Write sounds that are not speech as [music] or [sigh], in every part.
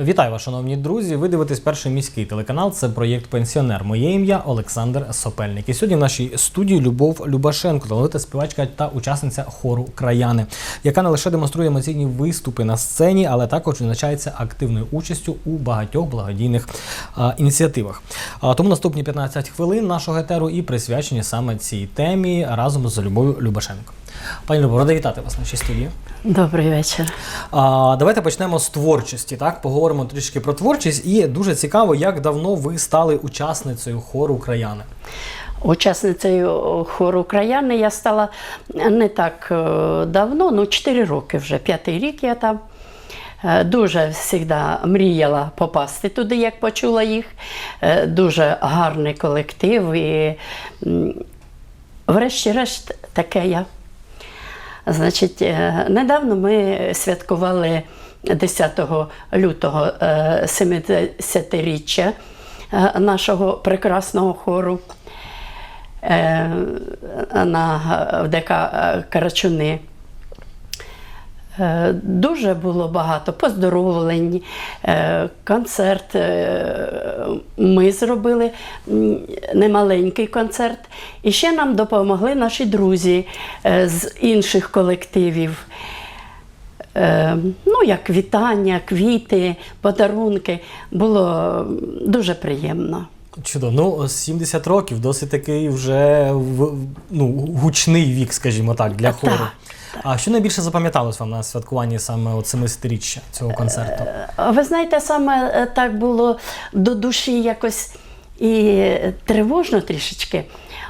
Вітаю вас, шановні друзі. Ви дивитесь перший міський телеканал. Це проєкт Пенсіонер. Моє ім'я Олександр Сопельник. І сьогодні в нашій студії Любов Любашенко, талановита співачка та учасниця хору Краяни, яка не лише демонструє емоційні виступи на сцені, але також відзначається активною участю у багатьох благодійних а, ініціативах. А, тому наступні 15 хвилин нашого етеру і присвячені саме цій темі разом з Любов'ю Любашенко. Пані Любов, рада вітати вас в нашій студії. Добрий вечір. А, давайте почнемо з творчості. Так, поговоримо трішки про творчість. І дуже цікаво, як давно ви стали учасницею хору краяни. Учасницею хору краяни я стала не так е, давно, ну 4 роки вже, п'ятий рік я там. Е, Дуже завжди мріяла попасти туди, як почула їх. Е, Дуже гарний колектив. І, врешті-решт, таке я. Значить, е, недавно ми святкували 10 лютого е, 70-річчя е, нашого прекрасного хору е, на ДК е, Карачуни. Е, Дуже було багато поздоровлень, е, концерт. е, Ми зробили немаленький концерт. І ще нам допомогли наші друзі з інших колективів. Ну, як вітання, квіти, подарунки. Було дуже приємно. Чудово. Ну, 70 років досить такий вже ну, гучний вік, скажімо так, для хору. так. А що найбільше запам'яталось вам на святкуванні саме от 70-річчя цього концерту? Ви знаєте, саме е, так було до душі якось і тривожно трішечки.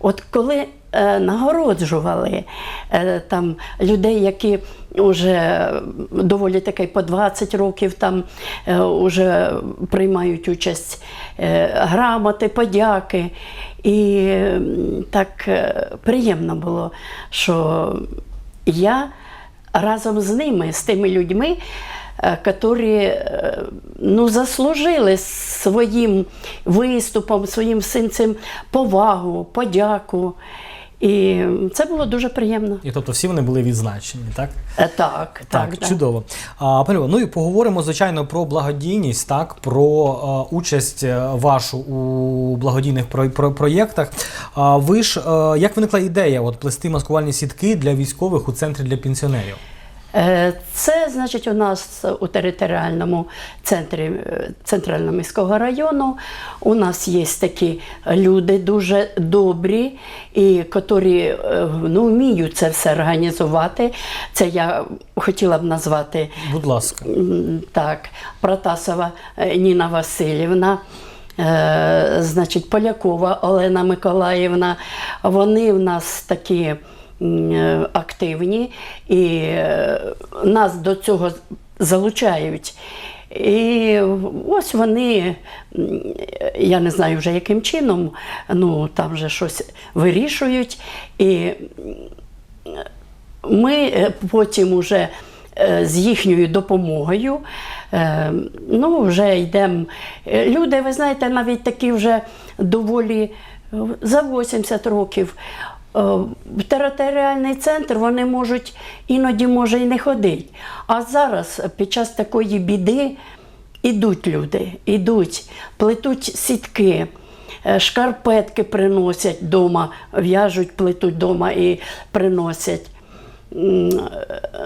От коли е, нагороджували е, там людей, які вже доволі таки по 20 років там е, вже приймають участь е, грамоти, подяки. І так е, приємно було, що я разом з ними, з тими людьми, е, які е, ну, заслужили своїм виступом, своїм цим повагу, подяку. І це було дуже приємно. І тобто всі вони були відзначені, так? Е, Так, так, Так, чудово. А, пані ну і поговоримо, звичайно, про благодійність, так, про а, участь е, вашу у благодійних про, про, проєктах. А, ви ж, а, як виникла ідея от, плести маскувальні сітки для військових у центрі для пенсіонерів? Е, Це значить у нас у територіальному центрі е, центрального міського району. У нас є такі люди дуже добрі, і які е, ну, вміють це все організувати. Це я хотіла б назвати Будь ласка. так, Протасова Ніна Васильівна. Значить, Полякова Олена Миколаївна, вони в нас такі активні і е, нас до цього залучають. І ось вони, я не знаю вже яким чином, ну там вже щось вирішують. І ми е, потім уже е, з їхньою допомогою е, ну, вже йдемо. Е, Люди, ви знаєте, навіть такі вже доволі е, за 80 років. Е, територіальний центр вони можуть іноді може і не ходити. А зараз під час такої біди ідуть люди, ідуть, плетуть сітки. Е, Шкарпетки приносять вдома, в'яжуть, плетуть вдома і приносять. Е,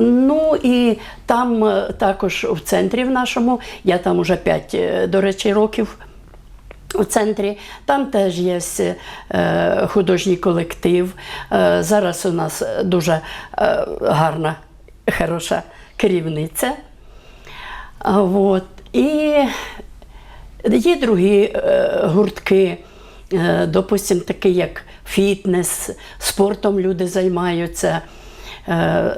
Ну і там е, також в центрі в нашому, я там уже 5, до речі, років у центрі, там теж є е, художній колектив. Е, Зараз у нас дуже е, гарна, хороша керівниця. От. І є другі гуртки, е, допустим, такі як фітнес, спортом люди займаються. Е,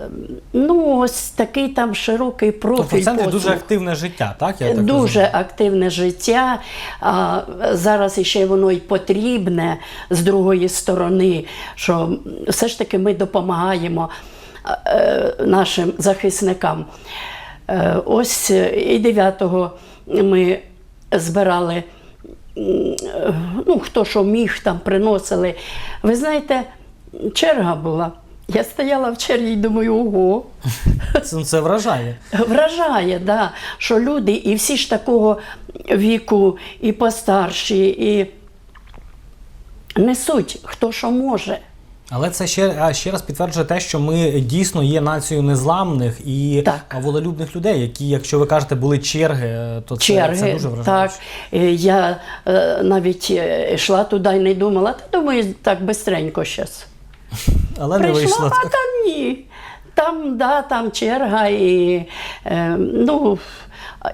ну, ось такий там широкий профіль. Тобто центрі дуже активне життя, так? Я так Дуже розумію? активне життя. А зараз іще воно й потрібне з другої сторони, що все ж таки ми допомагаємо е, нашим захисникам. Е, Ось і 9-го ми збирали. Ну, хто що міг, там приносили. Ви знаєте, черга була. Я стояла в черзі і думаю, ого. [laughs] Це, це вражає. Вражає, да, що люди, і всі ж такого віку, і постарші, і несуть хто що може. Але це ще, ще раз підтверджує те, що ми дійсно є нацією незламних і Так. волелюбних людей, які, якщо ви кажете, були черги, то це, черги. це дуже вражає. так. Е, Я е, навіть е, йшла туди і не думала, та думаю, так бистренько зараз. Але не Прийшла, вийшло. а там ні. Там, да, там черга і, е, ну,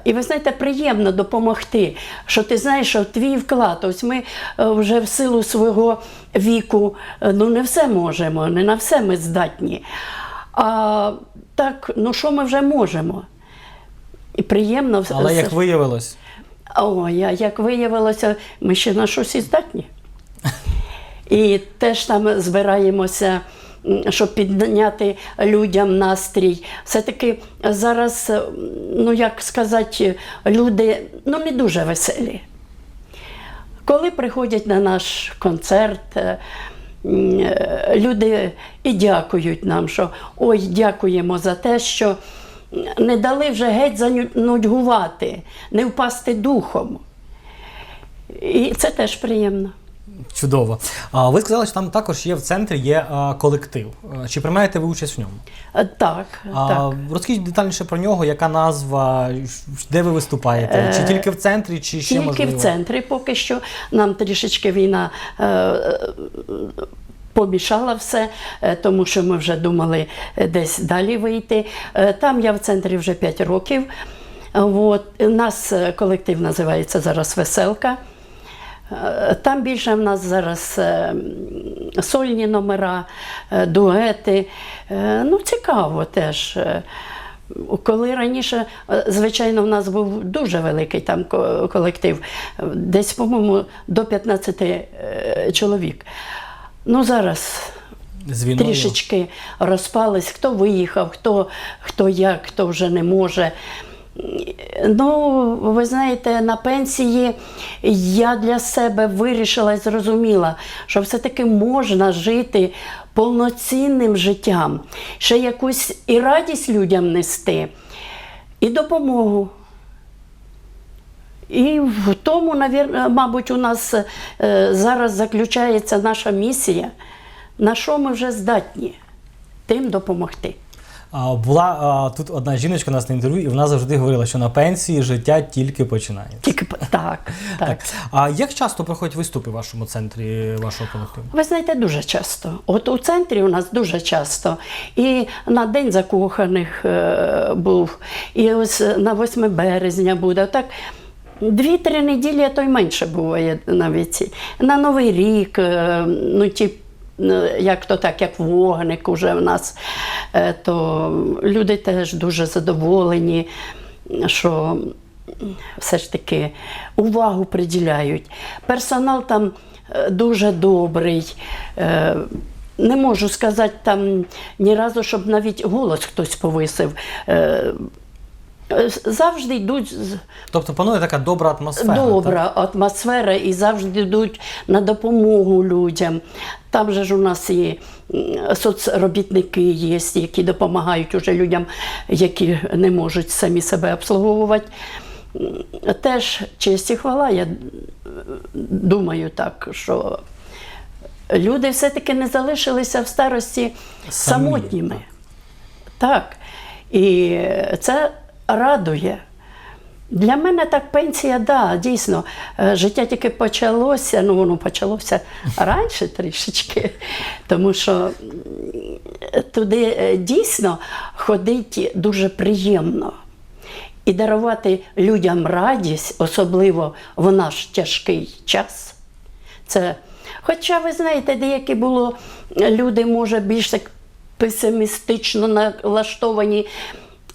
і ви знаєте, приємно допомогти, що ти знаєш, що твій вклад. Ось ми е, вже в силу свого віку е, ну, не все можемо, не на все ми здатні. А так, ну що ми вже можемо? І приємно Але як виявилось, а як виявилося, ми ще на щось і здатні. І теж там збираємося, щоб підняти людям настрій. Все-таки зараз, ну як сказати, люди ну, не дуже веселі. Коли приходять на наш концерт, е, е, люди і дякують нам, що ой, дякуємо за те, що не дали вже геть занудьгувати, не впасти духом. І це теж приємно. Чудово. А ви сказали, що там також є в центрі є колектив. Чи приймаєте ви участь в ньому? Е, Так, А, так. Розкажіть детальніше про нього, яка назва, де ви виступаєте? Чи тільки в центрі, чи ще Тільки можливо? в центрі поки що нам трішечки війна е, е, помішала все, е, тому що ми вже думали е, десь далі вийти. Е, Там я в центрі вже 5 років. От. У нас е, колектив називається зараз Веселка. Е, Там більше в нас зараз е, сольні номера, е, дуети. Ну, цікаво теж. Коли раніше, звичайно, в нас був дуже великий там колектив, десь, по-моєму, до 15 е, чоловік. Ну, зараз З війною? трішечки розпались, хто виїхав, хто, хто як, хто вже не може. Ну, ви знаєте, на пенсії я для себе вирішила і зрозуміла, що все-таки можна жити повноцінним життям, ще якусь і радість людям нести, і допомогу. І в тому, мабуть, у нас е, зараз заключається наша місія, на що ми вже здатні тим допомогти. Була тут одна жіночка у нас на інтерв'ю, і вона завжди говорила, що на пенсії життя тільки починається. Тільки [laughs] так. Так. А як часто проходять виступи в вашому центрі вашого колективу? Ви знаєте, дуже часто. От у центрі у нас дуже часто. І на День закоханих е, був, і ось на 8 березня буде. Так, дві-три неділі, а то й менше буває навіть. На Новий рік, е, ну ті. Е, Як то так, як вогник уже в нас, е, то люди теж дуже задоволені, що все ж таки увагу приділяють. Персонал там е, дуже добрий. Е, Не можу сказати там ні разу, щоб навіть голос хтось повисив. Е, Завжди йдуть Тобто панує така добра атмосфера. добра атмосфера і завжди йдуть на допомогу людям. Там же ж у нас і соцробітники є, які допомагають уже людям, які не можуть самі себе обслуговувати. Теж честь і хвала, я е, думаю так, що люди все-таки не залишилися в старості Самі, самотніми. Так. І це радує. Для мене так пенсія, да, дійсно, е, життя тільки почалося, ну воно почалося раніше трішечки, тому що туди е, дійсно ходити дуже приємно. І дарувати людям радість, особливо в наш тяжкий час. Це, хоча, ви знаєте, деякі було люди, може, більш так песимістично налаштовані.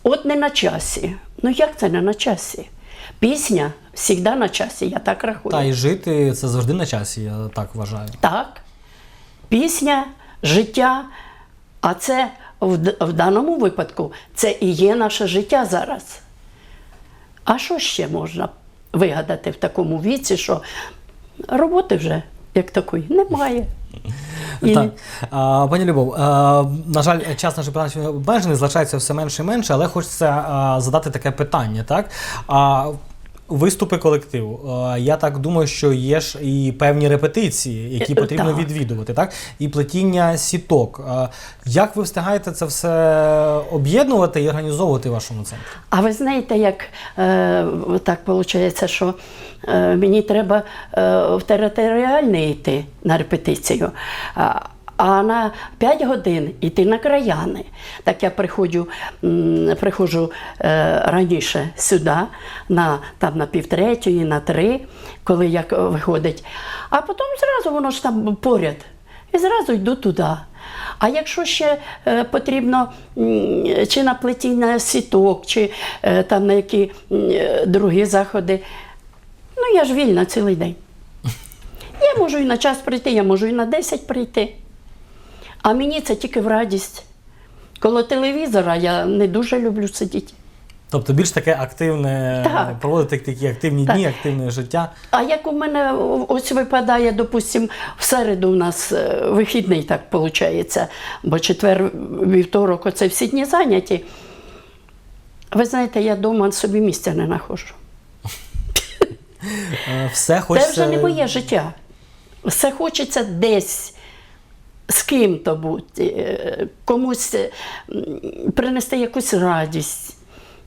От не на часі. Ну як це не на часі? Пісня завжди на часі, я так рахую. Та і жити це завжди на часі, я так вважаю. Так. Пісня, життя. А це в, в даному випадку це і є наше життя зараз. А що ще можна вигадати в такому віці, що роботи вже як такої немає. [laughs] Так. А, пані Любов, а, на жаль, час нашої передачі обмежений, залишається все менше і менше, але хочеться а, задати таке питання. Так? А, виступи колективу. Я так думаю, що є ж і певні репетиції, які Е, потрібно так. відвідувати, так? І плетіння сіток. Як ви встигаєте це все об'єднувати і організовувати в вашому центрі? А ви знаєте, як е, так виходить, що е, мені треба е, в територіальний йти на репетицію. А, на 5 годин йти на краяни. Так я приходжу, приходжу е, раніше сюди, на, там, на півтретьої, на три, коли як виходить. А потім зразу воно ж там поряд. І зразу йду туди. А якщо ще е, потрібно чи на плетіння сіток, чи е, там на які е, другі заходи, ну я ж вільна цілий день. [laughs] Я можу і на час прийти, я можу і на 10 прийти. А мені це тільки в радість. Коло телевізора я не дуже люблю сидіти. Тобто більш таке активне, Так. проводити такі активні Так. дні, активне життя. А як у мене ось випадає, допустим, в середу у нас е, вихідний так виходить, бо четвер, вівторок, оце всі дні зайняті. Ви знаєте, я вдома собі місця не знаходжу. [laughs] Е, Все Це вже не моє життя. Все хочеться десь з ким-то бути, е, комусь е, принести якусь радість.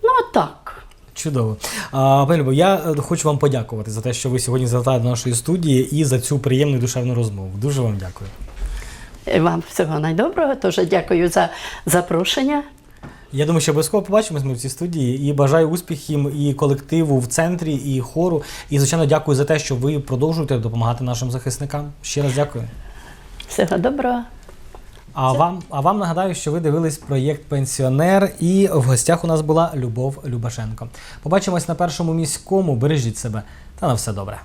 Ну, отак. Чудово. А, пані Любов, я е, хочу вам подякувати за те, що ви сьогодні завітали до нашої студії і за цю приємну і душевну розмову. Дуже вам дякую. Вам всього найдоброго, теж дякую за запрошення. Я думаю, що обов'язково побачимось ми в цій студії і бажаю успіхів і колективу в центрі, і хору. І, звичайно, дякую за те, що ви продовжуєте допомагати нашим захисникам. Ще раз дякую. Всього доброго. А вам, а вам нагадаю, що ви дивились проєкт Пенсіонер, і в гостях у нас була Любов Любашенко. Побачимось на першому міському. Бережіть себе та на все добре.